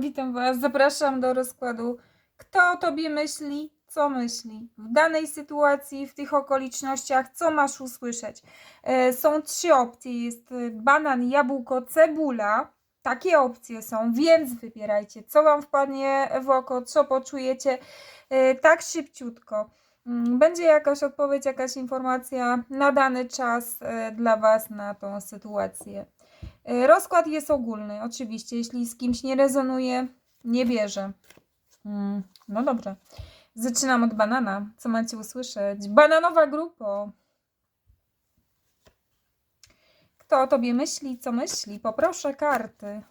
Witam Was, zapraszam do rozkładu. Kto o Tobie myśli, co myśli? W danej sytuacji, w tych okolicznościach, co masz usłyszeć? E, Są trzy opcje: jest e, banan, jabłko, cebula. Takie opcje są, więc wybierajcie, co Wam wpadnie w oko, co poczujecie e, tak szybciutko. Mm, Będzie jakaś odpowiedź, jakaś informacja na dany czas dla Was na tą sytuację. E, Rozkład jest ogólny, oczywiście. Jeśli z kimś nie rezonuje, nie bierze. Mm, no dobrze. Zaczynam od banana. Co macie usłyszeć? Bananowa grupo. Kto o tobie myśli, co myśli? Poproszę karty.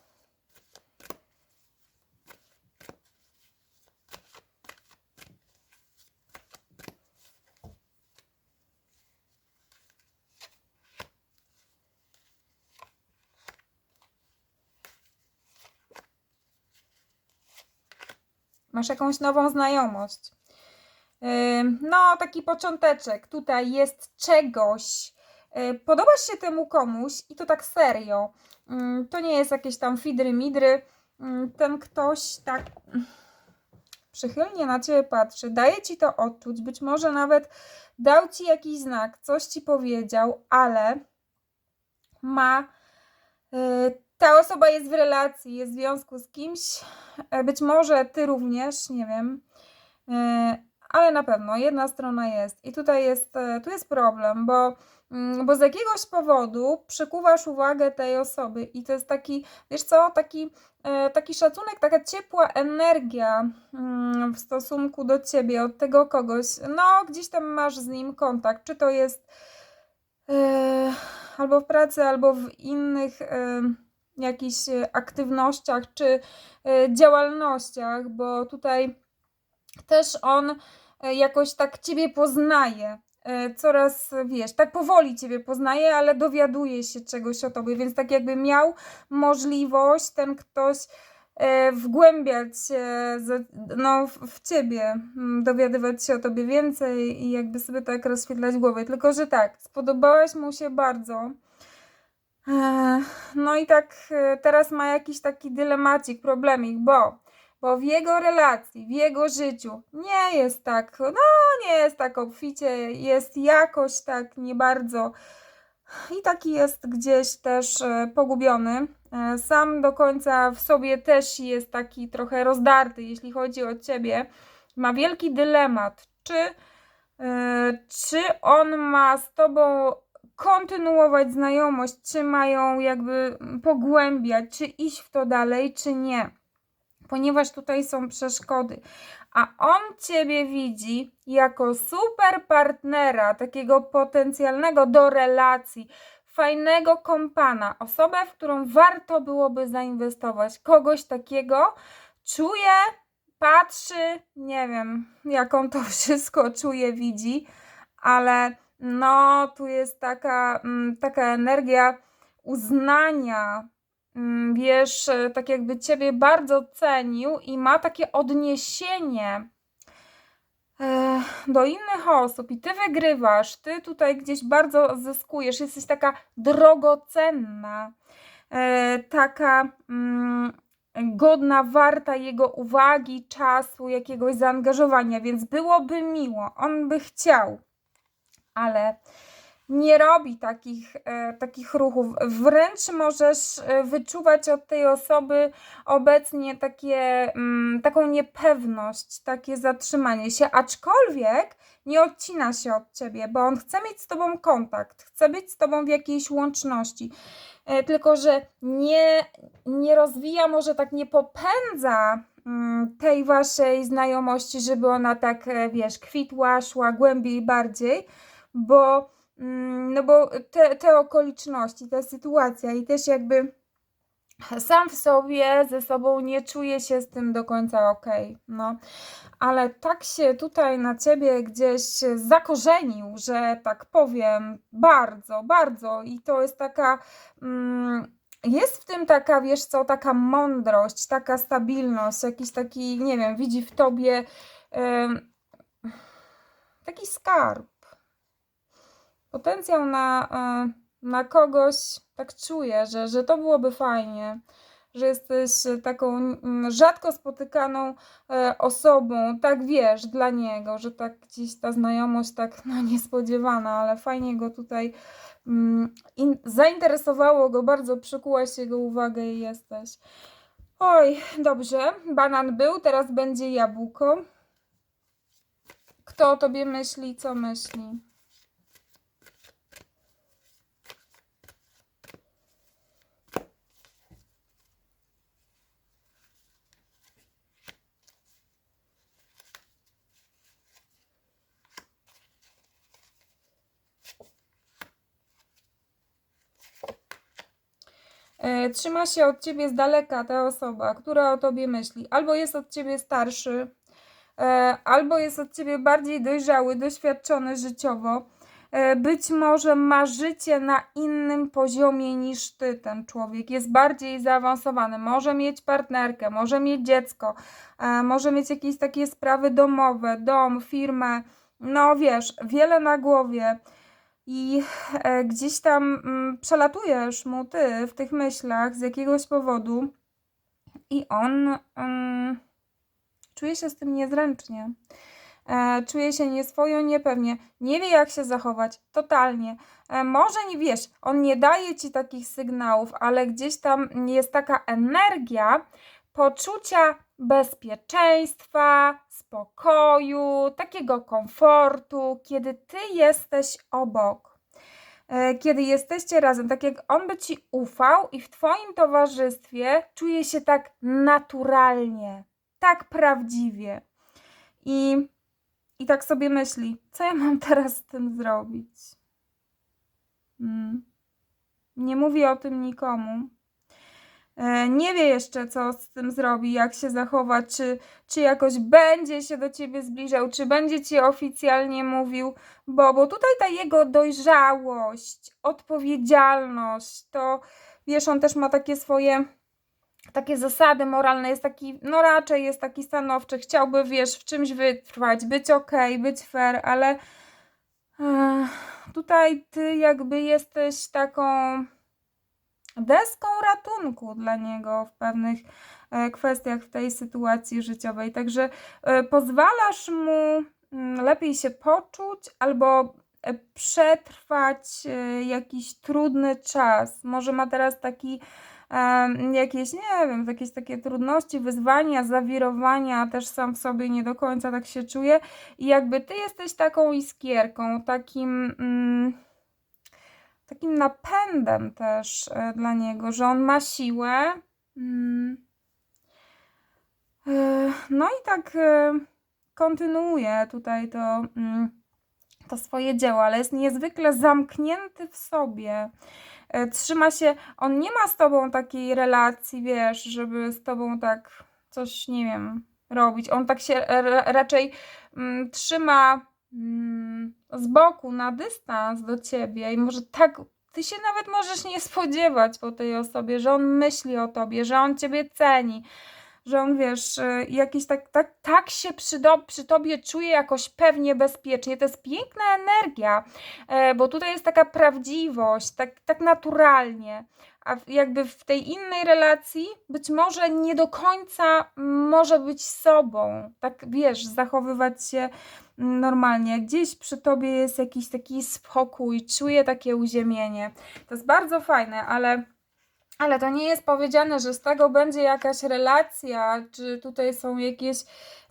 Masz jakąś nową znajomość. No, taki począteczek. Tutaj jest czegoś. Y, Podobasz się temu komuś i to tak serio. To nie jest jakieś tam fidry midry. Ym, Ten ktoś tak przychylnie na ciebie patrzy, daje ci to odczuć, być może nawet dał ci jakiś znak, coś ci powiedział, ale ma. Ta osoba jest w relacji, jest w związku z kimś, e, być może ty również, nie wiem, e, ale na pewno jedna strona jest. I tutaj jest, e, tu jest problem, bo, mm, bo z jakiegoś powodu przykuwasz uwagę tej osoby i to jest taki, wiesz co, taki, taki szacunek, taka ciepła energia mm, w stosunku do ciebie, od tego kogoś. No, gdzieś tam masz z nim kontakt, czy to jest albo w pracy, albo w innych jakichś e, aktywnościach, czy e, działalnościach, bo tutaj też on e, jakoś tak ciebie poznaje. Coraz, wiesz, tak powoli ciebie poznaje, ale dowiaduje się czegoś o tobie, więc tak jakby miał możliwość ten ktoś wgłębiać się no, w, w ciebie, mm, dowiadywać się o tobie więcej i jakby sobie tak rozświetlać głowę. Tylko, że tak, spodobałaś mu się bardzo. E, No i tak e, teraz ma jakiś taki dylemacik, problemik, bo, bo w jego relacji, w jego życiu nie jest tak, no nie jest tak obficie, jest jakoś tak nie bardzo i taki jest gdzieś też e, pogubiony. Sam do końca w sobie też jest taki trochę rozdarty, jeśli chodzi o ciebie. Ma wielki dylemat, czy, czy on ma z tobą kontynuować znajomość, czy mają jakby pogłębiać, czy iść w to dalej, czy nie. Ponieważ tutaj są przeszkody. A on ciebie widzi jako super partnera, takiego potencjalnego do relacji, fajnego kompana, osobę, w którą warto byłoby zainwestować. Kogoś takiego czuje, patrzy, nie wiem, jak on to wszystko czuje, widzi, ale no, tu jest taka, mm, taka energia uznania. Mm, Wiesz, tak jakby ciebie bardzo cenił i ma takie odniesienie e, do innych osób i ty wygrywasz, ty tutaj gdzieś bardzo zyskujesz, jesteś taka drogocenna, e, taka mm, godna, warta jego uwagi, czasu, jakiegoś zaangażowania, więc byłoby miło, on by chciał ale nie robi takich, e, takich ruchów. Wręcz możesz e, wyczuwać od tej osoby obecnie takie, mm, taką niepewność, takie zatrzymanie się, aczkolwiek nie odcina się od ciebie, bo on chce mieć z tobą kontakt, chce być z tobą w jakiejś łączności. E, Tylko, że nie, nie rozwija, może tak nie popędza mm, tej waszej znajomości, żeby ona tak, e, wiesz, kwitła, szła głębiej, bardziej, bo, mm, no bo te, te okoliczności, ta sytuacja i też jakby sam w sobie ze sobą nie czuje się z tym do końca okej, no. Ale tak się tutaj na ciebie gdzieś zakorzenił, że tak powiem, bardzo, bardzo i to jest taka, mm, jest w tym taka, wiesz co, taka mądrość, taka stabilność, jakiś taki, nie wiem, widzi w tobie em, taki skarb potencjał na, e, na kogoś, tak czuję, że, że to byłoby fajnie. że jesteś taką rzadko spotykaną e, osobą, tak wiesz, dla niego, że tak gdzieś ta znajomość tak no, niespodziewana, ale fajnie go tutaj mm, in, zainteresowało go, bardzo przykułaś jego uwagę i jesteś. Oj, dobrze, banan był, teraz będzie jabłko. Kto o tobie myśli, co myśli? Trzyma się od ciebie z daleka ta osoba, która o tobie myśli. Albo jest od ciebie starszy, e, albo jest od ciebie bardziej dojrzały, doświadczony życiowo. E, Być może ma życie na innym poziomie niż ty, ten człowiek. Jest bardziej zaawansowany. Może mieć partnerkę, może mieć dziecko, e, może mieć jakieś takie sprawy domowe, dom, firmę. No wiesz, wiele na głowie. I e, gdzieś tam mm, przelatujesz mu ty w tych myślach z jakiegoś powodu i on mm, czuje się z tym niezręcznie. E, czuje się nieswojo, niepewnie, nie wie jak się zachować, totalnie. E, może nie wiesz, on nie daje ci takich sygnałów, ale gdzieś tam jest taka energia poczucia bezpieczeństwa, spokoju, takiego komfortu, kiedy ty jesteś obok. E, Kiedy jesteście razem, tak jak on by ci ufał i w twoim towarzystwie czuje się tak naturalnie, tak prawdziwie. I, i tak sobie myśli, co ja mam teraz z tym zrobić? Mm. Nie mówi o tym nikomu. E, Nie wie jeszcze, co z tym zrobi, jak się zachowa, czy, czy jakoś będzie się do ciebie zbliżał, czy będzie ci oficjalnie mówił, bo, bo tutaj ta jego dojrzałość, odpowiedzialność, to wiesz, on też ma takie swoje takie zasady moralne, jest taki, no raczej jest taki stanowczy, chciałby, wiesz, w czymś wytrwać, być okej, być fair, ale e, tutaj ty jakby jesteś taką deską ratunku dla niego w pewnych e, kwestiach w tej sytuacji życiowej. Także e, pozwalasz mu mm, lepiej się poczuć albo e, przetrwać jakiś trudny czas. Może ma teraz taki jakieś, nie wiem, jakieś takie trudności, wyzwania, zawirowania, też sam w sobie nie do końca tak się czuje. I jakby ty jesteś taką iskierką, takim. Mm, takim napędem też e, dla niego, że on ma siłę. Mm. E, No i tak e, kontynuuje tutaj to, mm, to swoje dzieło, ale jest niezwykle zamknięty w sobie. Trzyma się, on nie ma z tobą takiej relacji, wiesz, żeby z tobą tak coś, nie wiem, robić. On tak się ra- raczej mm, trzyma z boku, na dystans do ciebie i może tak, ty się nawet możesz nie spodziewać po tej osobie, że on myśli o tobie, że on ciebie ceni, że on, wiesz, y, jakiś tak, tak, tak się przy, do, przy tobie czuje jakoś pewnie bezpiecznie. To jest piękna energia, e, bo tutaj jest taka prawdziwość, tak, tak naturalnie. A jakby w tej innej relacji być może nie do końca może być sobą, tak wiesz, zachowywać się normalnie. Gdzieś przy tobie jest jakiś taki spokój, czuje takie uziemienie. To jest bardzo fajne, ale. Ale to nie jest powiedziane, że z tego będzie jakaś relacja, czy tutaj są jakieś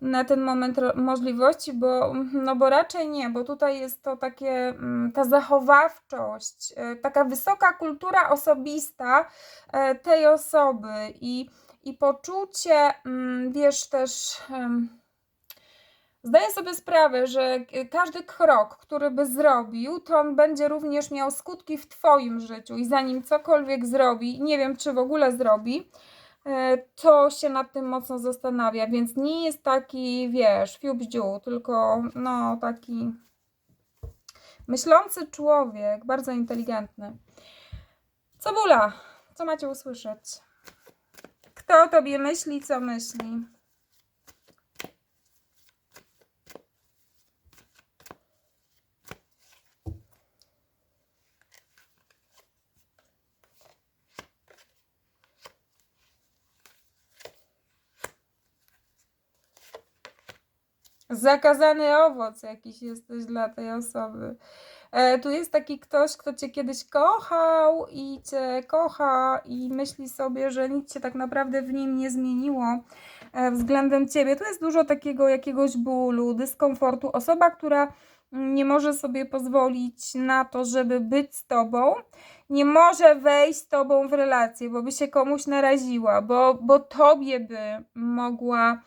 na ten moment możliwości, bo, no bo raczej nie, bo tutaj jest to takie, mm, ta zachowawczość, e, taka wysoka kultura osobista e, tej osoby i, i poczucie, mm, wiesz, też. Zdaję sobie sprawę, że każdy krok, który by zrobił, to on będzie również miał skutki w Twoim życiu i zanim cokolwiek zrobi, nie wiem czy w ogóle zrobi, e, to się nad tym mocno zastanawia, więc nie jest taki, wiesz, fiubździu, tylko no taki myślący człowiek, bardzo inteligentny. Cebula, co macie usłyszeć? Kto o Tobie myśli, co myśli? Zakazany owoc jakiś jesteś dla tej osoby. E, tu jest taki ktoś, kto cię kiedyś kochał i cię kocha i myśli sobie, że nic się tak naprawdę w nim nie zmieniło e, względem ciebie. Tu jest dużo takiego jakiegoś bólu, dyskomfortu. Osoba, która nie może sobie pozwolić na to, żeby być z tobą, nie może wejść z tobą w relację, bo by się komuś naraziła, bo, bo tobie by mogła,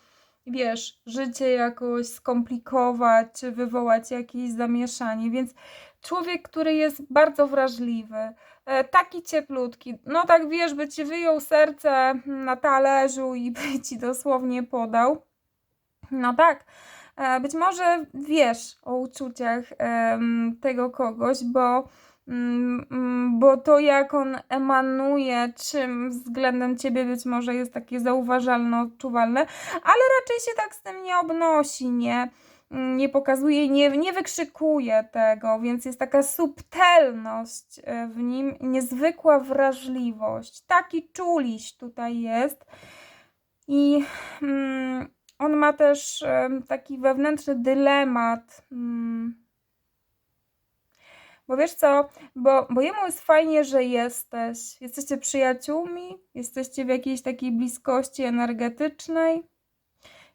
wiesz, życie jakoś skomplikować, czy wywołać jakieś zamieszanie. Więc człowiek, który jest bardzo wrażliwy, e, taki cieplutki, no tak wiesz, by ci wyjął serce na talerzu i by ci dosłownie podał. No tak. E, Być może wiesz o uczuciach tego kogoś, bo, bo to jak on emanuje, czym względem ciebie być może jest takie zauważalne, odczuwalne, ale raczej się tak z tym nie obnosi, nie, nie pokazuje, nie, nie wykrzykuje tego, więc jest taka subtelność e, w nim, niezwykła wrażliwość. Taki czuliś tutaj jest. I mm, on ma też taki wewnętrzny dylemat. mm. Bo wiesz co, bo, bo jemu jest fajnie, że jesteś. Jesteście przyjaciółmi, jesteście w jakiejś takiej bliskości energetycznej.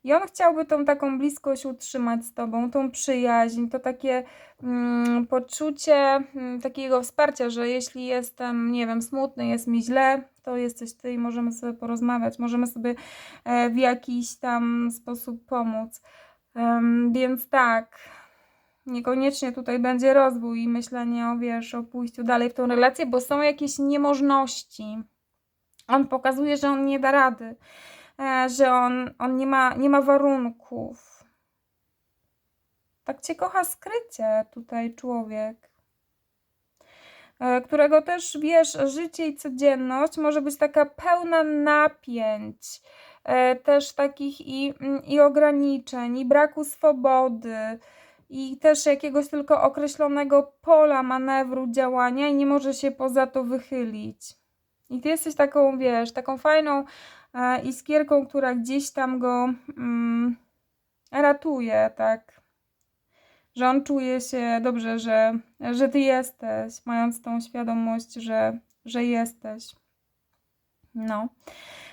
I on chciałby tą taką bliskość utrzymać z tobą, tą przyjaźń, to takie mm, poczucie mm, takiego wsparcia, że jeśli jestem, nie wiem, smutny, jest mi źle, to jesteś ty i możemy sobie porozmawiać, możemy sobie e, w jakiś tam sposób pomóc. Em, więc tak, niekoniecznie tutaj będzie rozwój i myślenie o, wiesz, o pójściu dalej w tą relację, bo są jakieś niemożności. On pokazuje, że on nie da rady, e, że on, on nie, ma, nie ma warunków. Tak cię kocha skrycie tutaj człowiek e, którego też wiesz, życie i codzienność może być taka pełna napięć, e, też takich i, i ograniczeń, i braku swobody, i też jakiegoś tylko określonego pola manewru działania i nie może się poza to wychylić. I ty jesteś taką, wiesz, taką fajną e, iskierką, która gdzieś tam go mm, ratuje, tak że on czuje się dobrze, że, że ty jesteś, mając tą świadomość, że, że jesteś. No.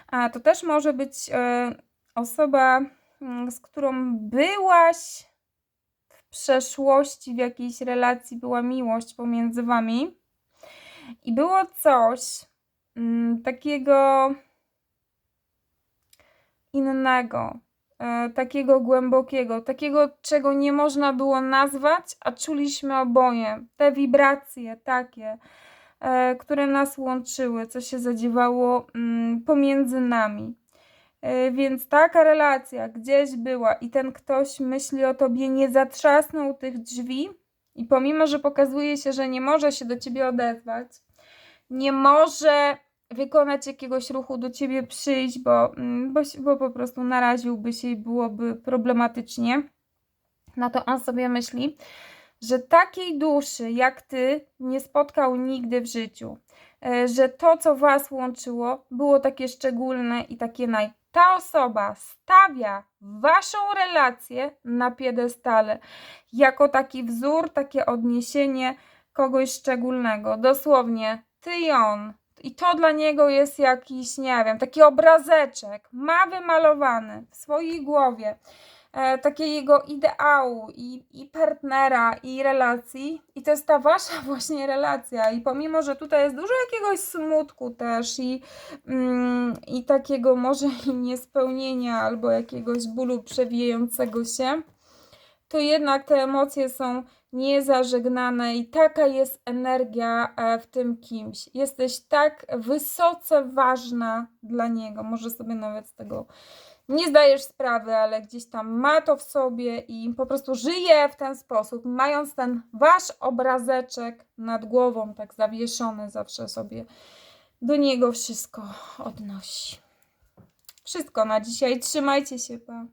A to też może być e, osoba, mm, z którą byłaś przeszłości, w jakiejś relacji była miłość pomiędzy wami i było coś mm, takiego innego, e, takiego głębokiego, takiego, czego nie można było nazwać, a czuliśmy oboje. Te wibracje takie, e, które nas łączyły, co się zadziewało mm, pomiędzy nami. E, Więc taka relacja gdzieś była i ten ktoś myśli o tobie, nie zatrzasnął tych drzwi, i pomimo, że pokazuje się, że nie może się do ciebie odezwać, nie może wykonać jakiegoś ruchu do ciebie przyjść, bo, mm, bo, bo po prostu naraziłby się i byłoby problematycznie, no to on sobie myśli, że takiej duszy jak ty nie spotkał nigdy w życiu. E, Że to, co was łączyło, było takie szczególne i takie naj. Ta osoba stawia waszą relację na piedestale jako taki wzór, takie odniesienie kogoś szczególnego. Dosłownie ty i on. I to dla niego jest jakiś, nie wiem, taki obrazeczek. Ma wymalowany w swojej głowie takiego ideału i, i partnera, i relacji. I to jest ta wasza właśnie relacja. I pomimo, że tutaj jest dużo jakiegoś smutku też i, mm, i takiego może niespełnienia albo jakiegoś bólu przewijającego się, to jednak te emocje są niezażegnane i taka jest energia e, w tym kimś. Jesteś tak wysoce ważna dla niego. Może sobie nawet z tego nie zdajesz sprawy, ale gdzieś tam ma to w sobie i po prostu żyje w ten sposób, mając ten wasz obrazeczek nad głową, tak zawieszony, zawsze sobie do niego wszystko odnosi. Wszystko na dzisiaj. Trzymajcie się, pa.